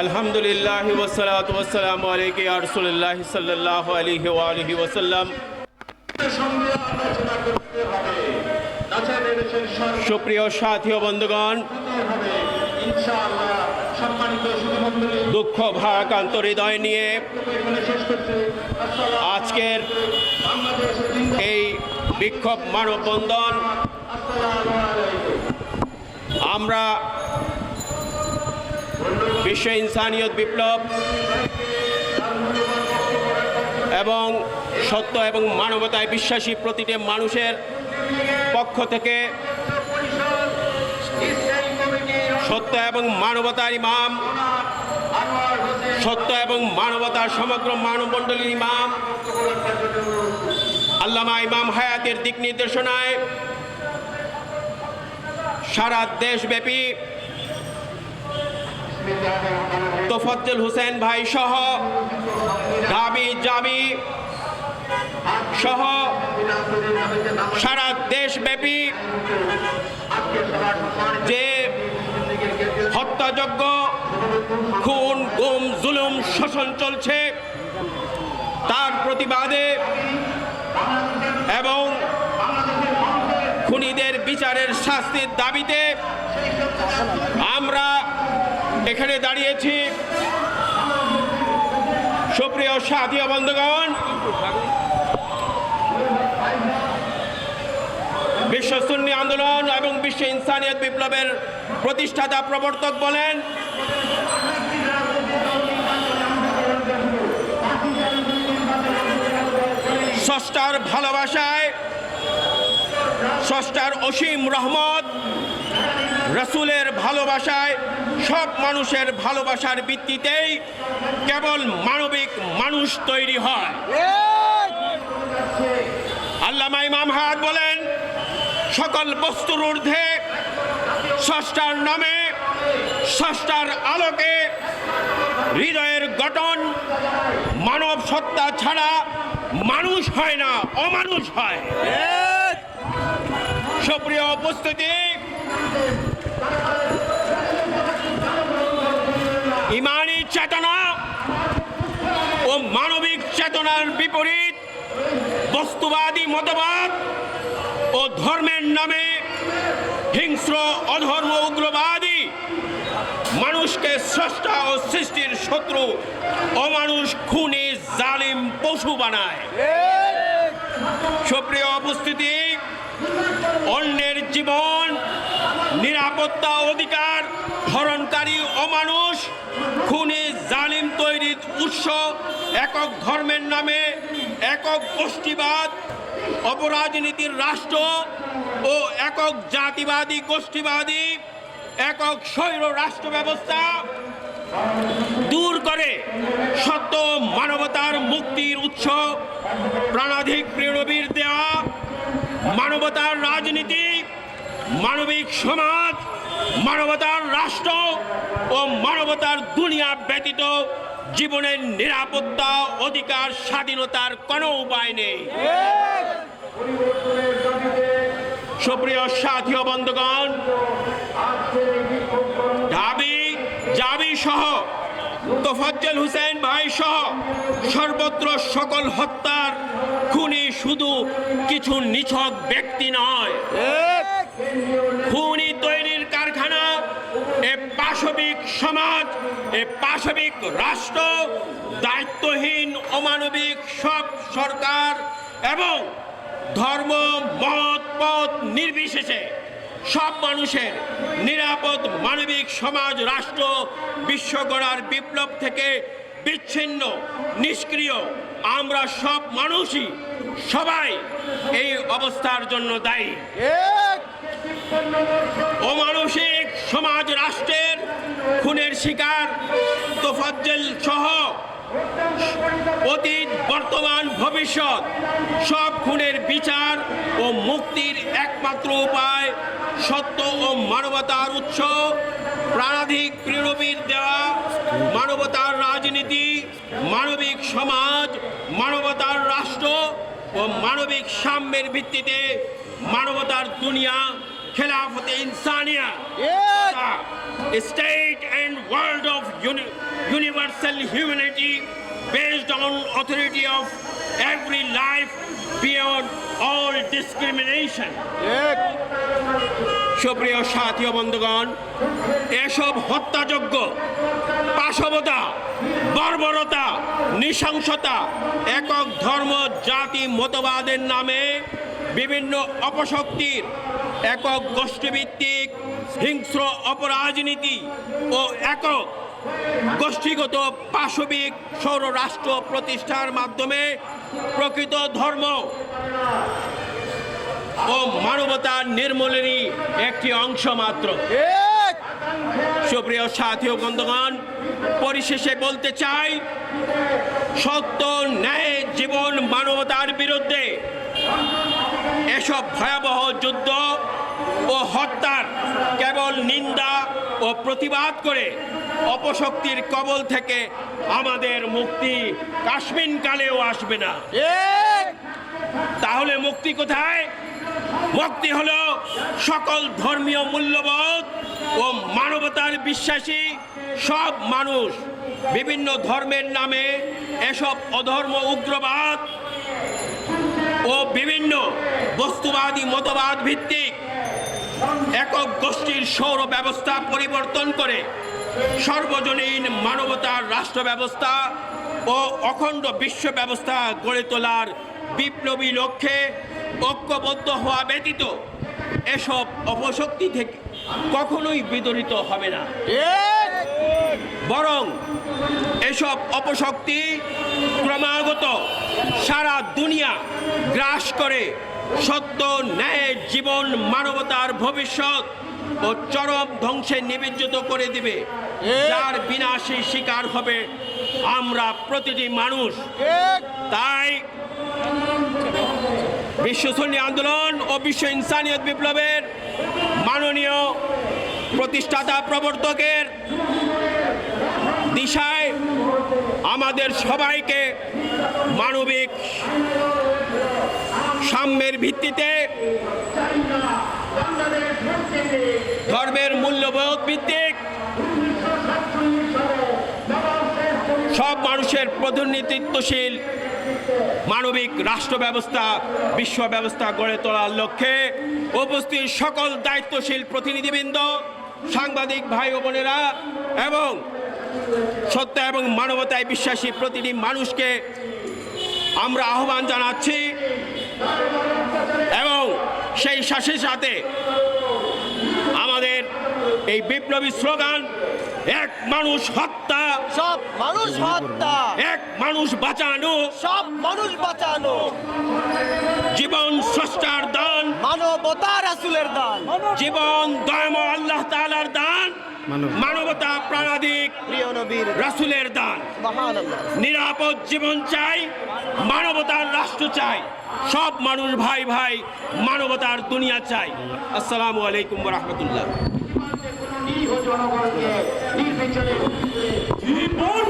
আলহামদুলিল্লাহ ওসালাত ওসালাম আলাইকে আরসুল্লাহ সাল্লাহ আলহি আলহি ওসাল্লাম সুপ্রিয় সাথী বন্ধুগণ, দুঃখ, ভারাক্রান্ত হৃদয় নিয়ে আজকের এই বিক্ষোভ মানববন্ধন আমরা বিশ্ব ইনসানিয়ত বিপ্লব এবং সত্য এবং মানবতায় বিশ্বাসী প্রতিটি মানুষের পক্ষ থেকে সত্য এবং মানবতার ইমাম, সত্য এবং মানবতার সমগ্র মানবমণ্ডলীর ইমাম, আল্লামা ইমাম হায়াতের দিক নির্দেশনায় সারা দেশব্যাপী তোফজ্জল হোসেন ভাই সহ ঢাবি জাবি সহ সারা দেশব্যাপী যে হত্যাযজ্ঞ, খুন, গুম, জুলুম, শোষণ চলছে, তার প্রতিবাদে এবং খুনিদের বিচারের শাস্তির দাবিতে আমরা এখানে দাঁড়িয়েছি সুপ্রিয় সাথী বন্ধুগণ, বিশ্ব সুন্নি আন্দোলন এবং বিশ্ব ইনসানিয়ত বিপ্লবের প্রতিষ্ঠাতা প্রবর্তক বলেন ষষ্ঠার ভালোবাসায় ষষ্ঠার অসীম রহমত রসুলের ভালোবাসায়, সব মানুষের ভালোবাসার ভিত্তিতেই কেবল মানবিক মানুষ তৈরি হয়। আল্লামা ইমাম হায়াত বলেন, সকল বস্তুর ঊর্ধ্বে ষষ্ঠার নামে ষষ্ঠার আলোকে হৃদয়ের গঠন, মানব সত্তা ছাড়া মানুষ হয় না, অমানুষ হয়। সুপ্রিয় উপস্থিতি ইমানি চেতনা ও মানবিক চেতনার বিপরীত বস্তুবাদী মতবাদ ও ধর্মের নামে হিংস্র, অধর্ম, উগ্রবাদী মানুষকে স্রষ্টা ও সৃষ্টির শত্রু অমানুষ, খুনি, জালিম, পশু বানায়। সুপ্রিয় উপস্থিতি, অন্যের জীবন নিরাপত্তা অধিকার হরণকারী অমানুষ, খুনি জালিম তৈরির উৎস, একক ধর্মের নামে একক গোষ্ঠীবাদ অপরাজনীতির রাষ্ট্র ও একক জাতিবাদী গোষ্ঠীবাদী, একক স্বৈর রাষ্ট্র ব্যবস্থা দূর করে সত্য মানবতার মুক্তির উৎস, প্রাণাধিক প্রেরবীর দেওয়া মানবতার রাজনীতি, মানবিক সমাজ মানবতার রাষ্ট্র ও মানবতার দুনিয়া ব্যতীত জীবনের নিরাপত্তা অধিকার স্বাধীনতার কোনো উপায় নেই। সুপ্রিয় সাথী ও বন্ধুগণ ঢাবি জাবি সহ তোফাজ্জল হুসেন ভাই সহ সর্বত্র সকল হত্যার খুনি শুধু কিছু নিছক ব্যক্তি নয়। খুনি এ পাশবিক সমাজ এ পাশবিক রাষ্ট্র দায়িত্বহীন অমানবিক সব সরকার এবং ধর্ম মত পথ নির্বিশেষে সব মানুষের নিরাপদ মানবিক সমাজ রাষ্ট্র বিশ্ব গড়ার বিপ্লব থেকে বিচ্ছিন্ন নিষ্ক্রিয়। আমরা সব মানুষই সবাই এই অবস্থার জন্য দায়ী। অমানসিক সমাজ রাষ্ট্রের খুনের শিকার তোফাজ্জল সহ অতীত, বর্তমান, ভবিষ্যৎ সব খুনের বিচার ও মুক্তির একমাত্র উপায় সত্য ও মানবতার উৎস, প্রাণাধিক প্রেরবীর দেওয়া মানবতার রাজনীতি, মানবিক সমাজ, মানবতার রাষ্ট্র ও মানবিক সাম্যের ভিত্তিতে মানবতার দুনিয়া খেলাফতে ইনসানিয়া state and world of uni- universal humanity based on authority of every life beyond all discrimination. সুপ্রিয় সাথী ও বন্ধুগণ এসব হত্যাযোগ্য পাশবতা বর্বরতা নৃশংসতা একক ধর্ম জাতি মতবাদের নামে বিভিন্ন অপশক্তির একক গোষ্ঠীভিত্তিক হিংস্র অপরাজনীতি ও একক গোষ্ঠীগত পাশবিক সৌররাষ্ট্র প্রতিষ্ঠার মাধ্যমে প্রকৃত ধর্ম ও মানবতার নির্মূলেরই একটি অংশ মাত্র। সুপ্রিয় সাথী ও বন্ধুগণ পরিশেষে বলতে চাই সত্য ন্যায় জীবন মানবতার বিরুদ্ধে এসব ভয়াবহ যুদ্ধ ও হত্যার কেবল নিন্দা ও প্রতিবাদ করে অপশক্তির কবল থেকে আমাদের মুক্তি কাশ্মীর কালেও আসবে না। তাহলে মুক্তি কোথায়? মুক্তি হলো সকল ধর্মীয় মূল্যবোধ ও মানবতার বিশ্বাসী সব মানুষ। বিভিন্ন ধর্মের নামে এসব অধর্ম উগ্রবাদ বস্তুবাদী মতবাদ ভিত্তিক একক গোষ্ঠীর সৌর ব্যবস্থা পরিবর্তন করে সর্বজনীন মানবতার রাষ্ট্র ব্যবস্থা ও অখণ্ড বিশ্ব ব্যবস্থা গড়ে তোলার বিপ্লবী লক্ষ্যে ঐক্যবদ্ধ হওয়া ব্যতীত এসব অপশক্তি থেকে কখনোই বিদরিত হবে না। বরং এসব অপশক্তি ক্রমাগত সারা দুনিয়া গ্রাস করে সত্য ন্যায় জীবন মানবতার ভবিষ্যৎ ও চরম ধ্বংসে নিবেজ্জিত করে দিবে। যার বিনাশী শিকার হবে আমরা প্রতিটি মানুষ। তাই বিশ্ব সুন্নি আন্দোলন ও বিশ্ব ইনসানিয়ত বিপ্লবের মাননীয় প্রতিষ্ঠাতা প্রবর্তকের দিশায় আমাদের সবাইকে মানবিক সাম্যের ভিত্তিতে ধর্মের মূল্যবোধ ভিত্তিক সব মানুষের প্রতিনিধিত্বশীল মানবিক রাষ্ট্র ব্যবস্থা, বিশ্ব ব্যবস্থা গড়ে তোলার লক্ষ্যে উপস্থিত সকল দায়িত্বশীল প্রতিনিধিবৃন্দ, সাংবাদিক ভাই ও বোনেরা এবং সত্য এবং মানবতায় বিশ্বাসী প্রতিটি মানুষকে আমরা আহ্বান জানাচ্ছি। এবং সেই শাসের সাথে আমাদের এই বিপ্লবী স্লোগান এক মানুষ হত্যা সব মানুষ হত্যা। এক মানুষ বাঁচানো সব মানুষ বাঁচানো। জীবন স্রষ্টার দান মানবতা রাসুলের দান। জীবন দয়াম আল্লাহ তাআলার দান মানবতা প্রাণাধিক প্রিয় নবীর রাসুলের দান। নিরাপদ জীবন চাই মানবতার রাষ্ট্র চাই সব মানুষ ভাই ভাই মানবতার দুনিয়া চাই। আসসালামু আলাইকুম রহমতুল্লাহ। জনগণকে? নির্বিচারে জীবন